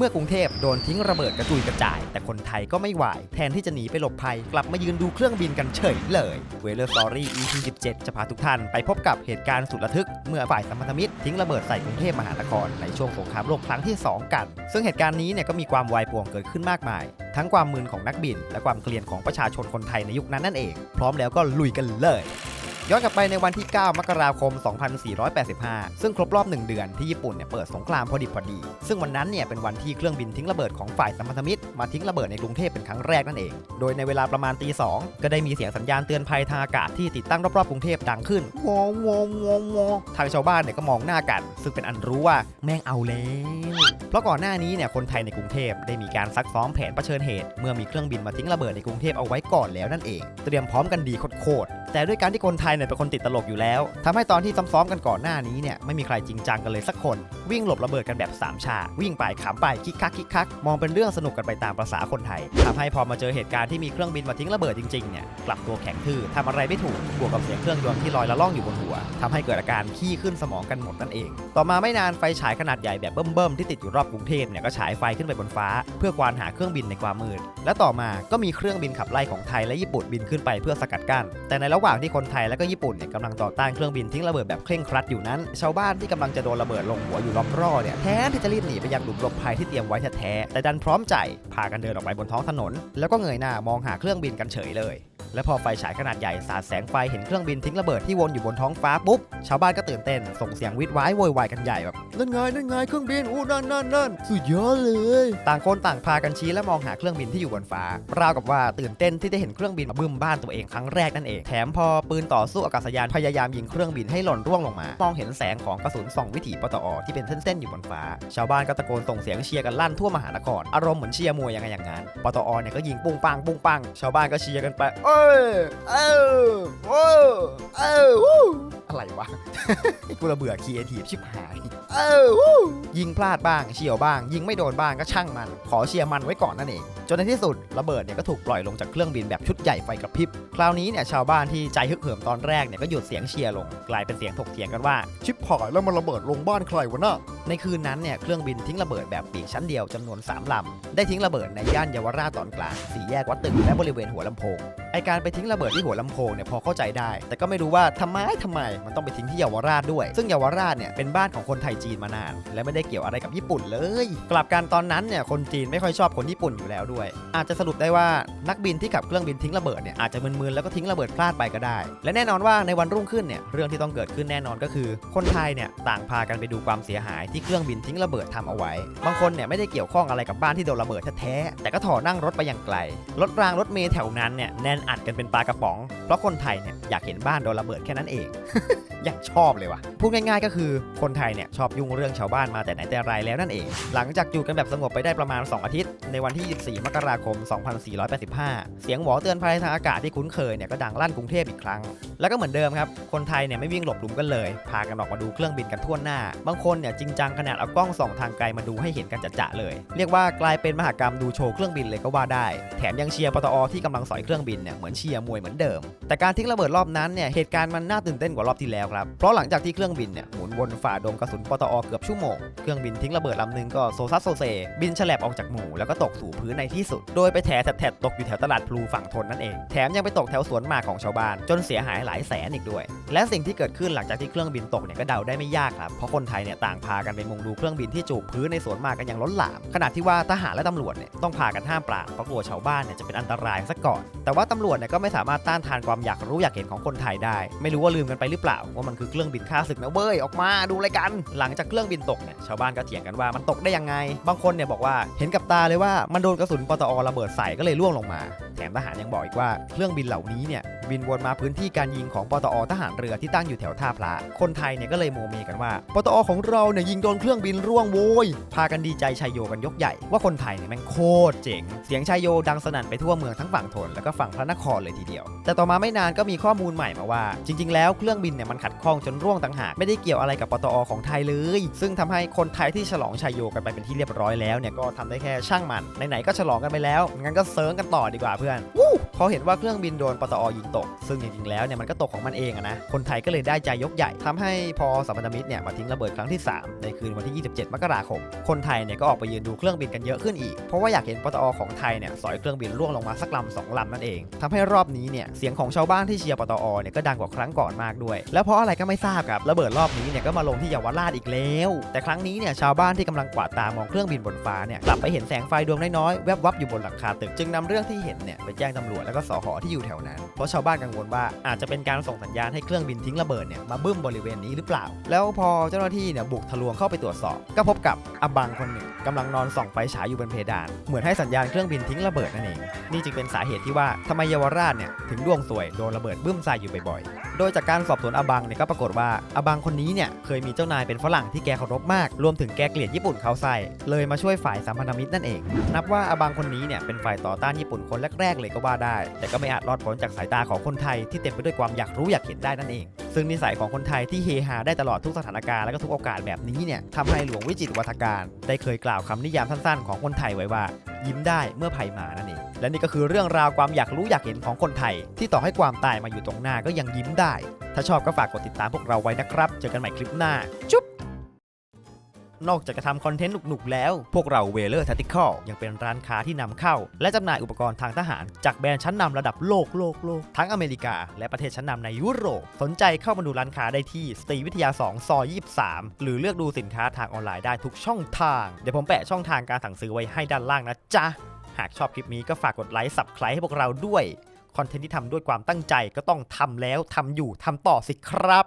เมื่อกรุงเทพโดนทิ้งระเบิดกระจุยกระจาย แต่คนไทยก็ไม่ไหวแทนที่จะหนีไปหลบภัย กลับมายืนดูเครื่องบินกันเฉยเลยเวเลอร์สตอรี่ EP 17จะพาทุกท่านไปพบกับเหตุการณ์สุดระทึก เมื่อฝ่ายสัมพันธมิตรทิ้งระเบิดใส่กรุงเทพมหานครในช่วงสงครามโลกครั้งที่ 2 กัน ซึ่งเหตุการณ์นี้เนี่ยก็มีความวายป่วงเกิดขึ้นมากมาย ทั้งความมึนของนักบิน และความเกลียนของประชาชนคนไทยในยุคนั้นนั่นเอง พร้อมแล้วก็ลุยกันเลย ย้อนกลับไปในวันที่ 9 มกราคม 2485 ซึ่งครบรอบ 1 เดือนที่ญี่ปุ่นเนี่ยเปิดสงครามพอดิบพอดี ซึ่งวันนั้นเนี่ยเป็นวันที่เครื่องบินทิ้งระเบิดของฝ่ายสัมพันธมิตรมาทิ้งระเบิดในกรุงเทพเป็นครั้งแรกนั่นเอง โดยในเวลาประมาณตีสองก็ได้มีเสียงสัญญาณเตือนภัยทางอากาศที่ติดตั้งรอบๆกรุงเทพดังขึ้นวอวอวอวอทางชาวบ้านเนี่ยก็มองหน้ากัน ซึ่งเป็นอันรู้ว่าแม่งเอาแล้วเพราะก่อนหน้านี้เนี่ยคนไทยในกรุงเทพได้มีการซักซ้อมแผนเผชิญเหตุ เมื่อมีเครื่องบินมาทิ้งระเบิดในกรุงเทพเอาไว้ก่อนแล้วนั่นเอง เตรียมพร้อมกันดีโคตรแต่ด้วยการที่คนไทยเนี่ยเป็นคนติดตลกอยู่แล้วทำให้ตอนที่ซ้อมๆกันก่อนหน้านี้เนี่ยไม่มีใครจริงจังกันเลยสักคน วิ่งหลบระเบิดกันแบบสามชา วิ่งไปขำไปคิกคักคิกคักมองเป็นเรื่องสนุกกันไปตามประษาคนไทยทำให้พอมาเจอเหตุการณ์ที่มีเครื่องบินมาทิ้งระเบิดจริงๆเนี่ยกลับตัวแข็งทื่อทำอะไรไม่ถูกบวกกับเสียงเครื่องยนต์ที่ลอยละล่องอยู่บนหัวทำให้เกิดอาการขี้ขึ้นสมองกันหมดนั่นเอง ต่อมาไม่นานไฟฉายขนาดใหญ่แบบเบิ่มๆที่ติดอยู่รอบกรุงเทพเนี่ยก็ฉายไฟขึ้นไปบนฟ้า เพื่อควานหาเครื่องบินในความมืดและต่อมาก็มีเครื่องบินขับไล่ของไทยและญี่ปุ่นบินขึ้นไปเพื่อสกัดกั้นแต่ในระหว่างที่คนไทยและก็ญี่ปุ่นเนี่ยกำลังต่อต้านเครื่องบินทิ้งระเบิดแบบเคร่งครัดอยู่นั้น ชาวบ้านที่กำลังจะโดนระเบิดลงหัวอยู่ล้อมรอบเนี่ยแทนที่จะรีบหนีไปยังหลุมหลบภัยที่เตรียมไว้แท้แต่ดันพร้อมใจพากันเดินออกไปบนท้องถนน แล้วก็เงยหน้ามองหาเครื่องบินกันเฉยเลย และพอไฟฉายขนาดใหญ่สาดแสงไฟเห็นเครื่องบินทิ้งระเบิดที่วนอยู่บนท้องฟ้าปุ๊บชาวบ้านก็ตื่นเต้นส่งเสียงวิดว้ายโวยวายกันใหญ่แบบนั่นไงนั่นไงเครื่องบินอู้นั่นนั่นนั่นสุดยอดเลย ต่างคนต่างพากันชี้และมองหาเครื่องบินที่อยู่บนฟ้าราวกับว่าตื่นเต้นที่ได้เห็นเครื่องบินมาบึ้มบ้านตัวเองครั้งแรกนั่นเองแถมพอปืนต่อสู้อากาศยานพยายามยิงเครื่องบินให้หล่นร่วงลงมา มองเห็นแสงของกระสุนส่องวิถีปตอที่เป็นเส้นๆอยู่บนฟ้า ชาวบ้านก็ตะโกนส่งเสียงเชียร์กันลั่นทั่วมหานครอารมณ์เหมือนเชียร์มวยยังไงอย่างนั้นปตอเนี่ยก็ยิงปุ้งปังปุ้งปังชาวบ้านก็เชียร์กันไปเอ้ยเอ้ยโอ้เอ้ยวู้อะไรวะกูระเบื่อครีเอทีฟชิบหาย เออวู้ยิงพลาดบ้างเฉียวบ้าง ยิงไม่โดนบ้างก็ช่างมัน ขอเชียร์มันไว้ก่อนนั่นเองจนในที่สุดระเบิดเนี่ยก็ถูกปล่อยลงจากเครื่องบินแบบชุดใหญ่ไฟกระพริบคราวนี้เนี่ยชาวบ้านที่ใจฮึกเหิมตอนแรกเนี่ยก็หยุดเสียงเชียร์ลง กลายเป็นเสียงถกเถียงกันว่า ชิบหายแล้วมันระเบิดลงบ้านใครวะน่ะในคืนนั้นเนี่ยเครื่องบินทิ้งระเบิดแบบปีกชั้นเดียวจำนวน 3ลำได้ทิ้งระเบิดในย่านเยาวราชตอนกลางสี่แยกวัดตึกและบริเวณหัวลำโพงไอการไปทิ้งระเบิดที่หัวลำโพงเนี่ยพอเข้าใจได้ แต่ก็ไม่รู้ว่าทำไมทำไมมันต้องไปทิ้งที่เยาวราชด้วย ซึ่งเยาวราชเนี่ยเป็นบ้านของคนไทยจีนมานาน และไม่ได้เกี่ยวอะไรกับญี่ปุ่นเลย กลับกันตอนนั้นเนี่ยคนจีนไม่ค่อยชอบคนญี่ปุ่นอยู่แล้วด้วย อาจจะสรุปได้ว่านักบินที่ขับเครื่องบินทิ้งระเบิดเนี่ยอาจจะมึนๆแล้วก็ทิ้งระเบิดพลาดไปก็ได้ และแน่นอนว่าในวันรุ่งขึ้นเนี่ยเรื่องที่ต้องเกิดขึ้นแน่นอนก็คือ คนไทยเนี่ยต่างพากันไปดูความเสียหายที่เครื่องบินทิ้งระเบิดทำเอาไว้ บางคนเนี่ยไม่ได้เกี่ยวข้องอะไรกับบ้านที่โดนระเบิดแท้ๆแต่ก็ถอนั่งรถไปอย่างไกลรถรางรถเมล์แถวนั้นเนี่ยแน่นอัดกันเป็นปลากระป๋อง เพราะคนไทยเนี่ยอยากเห็นบ้านโดนระเบิดแค่นั้นเอง อยากชอบเลยว่ะ พูดง่ายๆก็คือคนไทยเนี่ยชอบยุ่งเรื่องชาวบ้านมาแต่ไหนแต่ไรแล้วนั่นเอง หลังจากอยู่กันแบบสงบไปได้ประมาณ 2 อาทิตย์ ในวันที่ 24 มกราคม 2485 เสียงหวอเตือนภัยทางอากาศที่คุ้นเคยเนี่ยก็ดังลั่นกรุงเทพอีกครั้ง แล้วก็เหมือนเดิมครับ คนไทยเนี่ยไม่วิ่งหลบหลุมกันเลย พากันออกมาดูเครื่องบินกันทั่วหน้า บางคนเนี่ยจริงจังขนาดเอากล้องส่องทางไกลมาดูให้เห็นกันจะๆเลย เรียกว่ากลายเป็นมหกรรมดูโชว์เครื่องบินเลยก็ว่าได้ แถมยังเชียร์ปตอที่กำลังสอยเครื่องบินเนี่ยเหมือนเชียร์มวยเหมือนเดิม แต่การทิ้งระเบิดรอบนั้นเนี่ยเหตุการณ์มันน่าตื่นเต้นกว่ารอบที่แล้วครับ เพราะหลังจากที่เครื่องบินเนี่ยหมุนวนฝ่าดงกระสุนปตอเกือบชั่วโมง เครื่องบินทิ้งระเบิดลำหนึ่งก็โซซัสโซเซ บินฉลบออกจากหมู่แล้วก็ตกสู่พื้นในที่สุด โดยไปแถแถดตกอยู่แถวตลาดพลูฝั่งทนนั่นเอง แถมยังไปตกแถวสวนหมากของชาวบ้าน จนเสียหายหลายแสนอีกด้วย และสิ่งที่เกิดขึ้นหลังจากที่เครื่องบินตกเนี่ยก็เดาได้ไม่ยากครับเพราะคนไทยเนี่ยต่างพากันไปมุงดูเครื่องบินที่จูบพื้นในสวนหมากกันอย่างล้นหลาม ขณะที่ว่าทหารและตำรวจเนี่ยต้องพากันห้ามปรามเพราะกลัวชาวบ้านเนี่ยจะเป็นอันตรายซะก่อน แต่ว่าตำรวจเนี่ยก็ไม่สามารถต้านทานความอยากรู้อยากเห็นของคนไทยได้ ไม่รู้ว่าลืมกันไปหรือเปล่าว่ามันคือเครื่องบินฆ่าศึกนะเว้ยออกมาดูอะไรกัน หลังจากเครื่องบินตกเนี่ยชาวบ้านก็เถียงกันว่ามันตกได้ยังไง บางคนเนี่ยบอกว่าเห็นกับตาเลยว่ามันโดนกระสุนปตอระเบิดใส่ก็เลยร่วงลงมา ถมทหารยังบอกอีกว่าเครื่องบินเหล่านี้เนี่ยบินวนมาพื้นที่การยิงของปตอทหารเรือที่ตั้งอยู่แถวท่าพระคนไทยเนี่ยก็เลยโมเมกันว่าปตอของเราเนี่ยยิงโดนเครื่องบินร่วงโวยพากันดีใจชัยโยกันยกใหญ่ ว่าคนไทยเนี่ยแม่งโคตรเจ๋ง เสียงชัยโยดังสนั่นไปทั่วเมืองทั้งฝั่งทนแล้วก็ฝั่งพระนครเลยทีเดียว แต่ต่อมาไม่นานก็มีข้อมูลใหม่มาว่า จริง ๆ แล้วเครื่องบินเนี่ยมันขัดข้องจนร่วงต่างหากไม่ได้เกี่ยวอะไรกับปตอของไทยเลย ซึ่งทำให้คนไทยที่ฉลองชัยโยกันไปเป็นที่เรียบร้อยแล้วเนี่ยก็ทำได้แค่ช่างมันไหนๆก็ฉลองกันไปแล้วงั้นก็เซิร์งกันต่อดีกว่าเพื่อนวู้ พอเห็นว่าเครื่องบินโดนปตอยิงตก ซึ่งจริงๆแล้วเนี่ยมันก็ตกของมันเองอะนะ คนไทยก็เลยได้ใจยกใหญ่ทำให้พอสัมพันธมิตรเนี่ยมาทิ้งระเบิดครั้งที่ 3 ในคืนวันที่ 27 มกราคม คนไทยเนี่ยก็ออกไปยืนดูเครื่องบินกันเยอะขึ้นอีก เพราะว่าอยากเห็นปตอของไทยเนี่ยสอยเครื่องบินร่วงลงมาสักลำสองลำนั่นเองทำให้รอบนี้เนี่ยเสียงของชาวบ้านที่เชียร์ปตอเนี่ยก็ดังกว่าครั้งก่อนมากด้วย แล้วเพราะอะไรก็ไม่ทราบครับระเบิดรอบนี้เนี่ยก็มาลงที่เยาวราชอีกแล้ว แต่ครั้งนี้เนี่ยชาวบ้านที่กำลังกวาดตามองเครื่องบินบนฟ้าเนี่ยกลับไปเห็นแสงไฟดวงน้อยๆแวบวับอยู่บนหลังคาตึกจึงนำเรื่องที่เห็นเนี่ยไปแจ้งตำรวจแล้วก็สหที่อยู่แถวนั้น เพราะชาวบ้านกังวลว่าอาจจะเป็นการส่งสัญญาณให้เครื่องบินทิ้งระเบิดเนี่ยมาบึ้มบริเวณนี้หรือเปล่า แล้วพอเจ้าหน้าที่เนี่ยบุกทะลวงเข้าไปตรวจสอบ ก็พบกับอบังคนหนึ่งกำลังนอนส่องไฟฉายอยู่บนเพดาน เหมือนให้สัญญาณเครื่องบินทิ้งระเบิดนั่นเอง นี่จึงเป็นสาเหตุที่ว่าทำไมเยาวราชเนี่ยถึงดวงสวยโดนระเบิดบึ้มใส่อยู่บ่อยๆ โดยจากการสอบสวนอบังเนี่ยก็ปรากฏว่าอบังคนนี้เนี่ยเคยมีเจ้านายเป็นฝรั่งที่แกเคารพมาก รวมถึงแกเกลียดญี่ปุ่นเขาใส่ เลยมาช่วยฝ่ายสัมพันธมิตรนั่นเอง นับว่าอบังคนนี้เนี่ยเป็นฝ่ายต่อต้านญี่ปุ่นคนแรกๆเลยก็ว่าได้ แต่ก็ไม่อาจรอดพ้นจากสายตาของคนไทยที่เต็มไปด้วยความอยากรู้อยากเห็นได้นั่นเอง ซึ่งนิสัยของคนไทยที่เฮฮาได้ตลอดทุกสถานการณ์และก็ทุกโอกาสแบบนี้เนี่ยทำให้หลวงวิจิตรวัฒการ ได้เคยกล่าวคำนิยามสั้นๆ ของคนไทยไว้ว่า ยิ้มได้เมื่อภัยมานั่นเอง และนี่ก็คือเรื่องราวความอยากรู้อยากเห็นของคนไทย ที่ต่อให้ความตายมาอยู่ตรงหน้าก็ยังยิ้มได้ ถ้าชอบก็ฝากกดติดตามพวกเราไว้นะครับ เจอกันใหม่คลิปหน้า จุ๊บ นอกจากจะทำคอนเทนต์หนุกๆแล้ว พวกเราเวเลอร์ t ท t i c a l ยังเป็นร้านค้าที่นำเข้า และจำหน่ายอุปกรณ์ทางทหาร จากแบรนด์ชั้นนำระดับโลกโลกโลกทั้งอเมริกา และประเทศชั้นนำในยุโรป สนใจเข้ามาดูร้านค้าได้ที่สตรีวิทยา 2 ซอย 23 หรือเลือกดูสินค้าทางออนไลน์ได้ทุกช่องทาง เดี๋ยวผมแปะช่องทางการสั่งซื้อไว้ให้ด้านล่างนะจ๊ะ หากชอบคลิปนี้ก็ฝากกดไลค์สับคลให้พวกเราด้วย คอนเทนต์ที่ทำด้วยความตั้งใจก็ต้องทำแล้วทำอยู่ทำต่อสิครับ